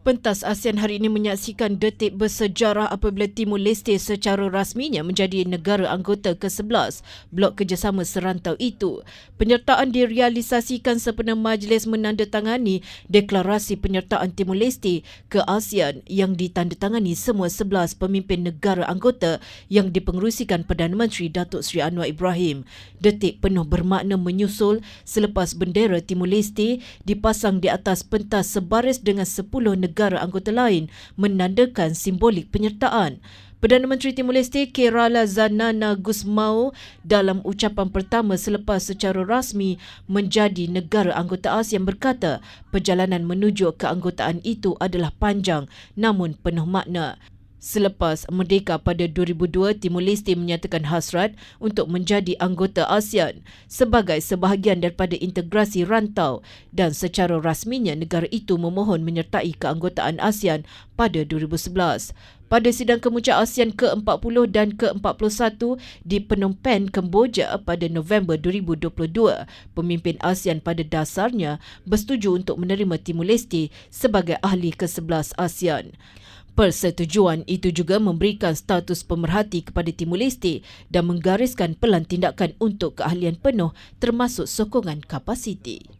Pentas ASEAN hari ini menyaksikan detik bersejarah apabila Timur Leste secara rasminya menjadi negara anggota ke-11 Blok Kerjasama Serantau itu. Penyertaan direalisasikan sempena majlis menandatangani deklarasi penyertaan Timur Leste ke ASEAN yang ditandatangani semua 11 pemimpin negara anggota yang dipengerusikan Perdana Menteri Datuk Seri Anwar Ibrahim. Detik penuh bermakna menyusul selepas bendera Timur Leste dipasang di atas pentas sebaris dengan 10 negara negara anggota lain menandakan simbolik penyertaan. Perdana Menteri Timur Leste Kerala Zanana Gusmao dalam ucapan pertama selepas secara rasmi menjadi negara anggota ASEAN berkata perjalanan menuju keanggotaan itu adalah panjang namun penuh makna. Selepas merdeka pada 2002, Timur Leste menyatakan hasrat untuk menjadi anggota ASEAN sebagai sebahagian daripada integrasi rantau dan secara rasminya negara itu memohon menyertai keanggotaan ASEAN pada 2011. Pada sidang kemuncak ASEAN ke-40 dan ke-41 di Phnom Penh, Kemboja pada November 2022, pemimpin ASEAN pada dasarnya bersetuju untuk menerima Timur Leste sebagai ahli ke-11 ASEAN. Persetujuan itu juga memberikan status pemerhati kepada Timur Leste dan menggariskan pelan tindakan untuk keahlian penuh termasuk sokongan kapasiti.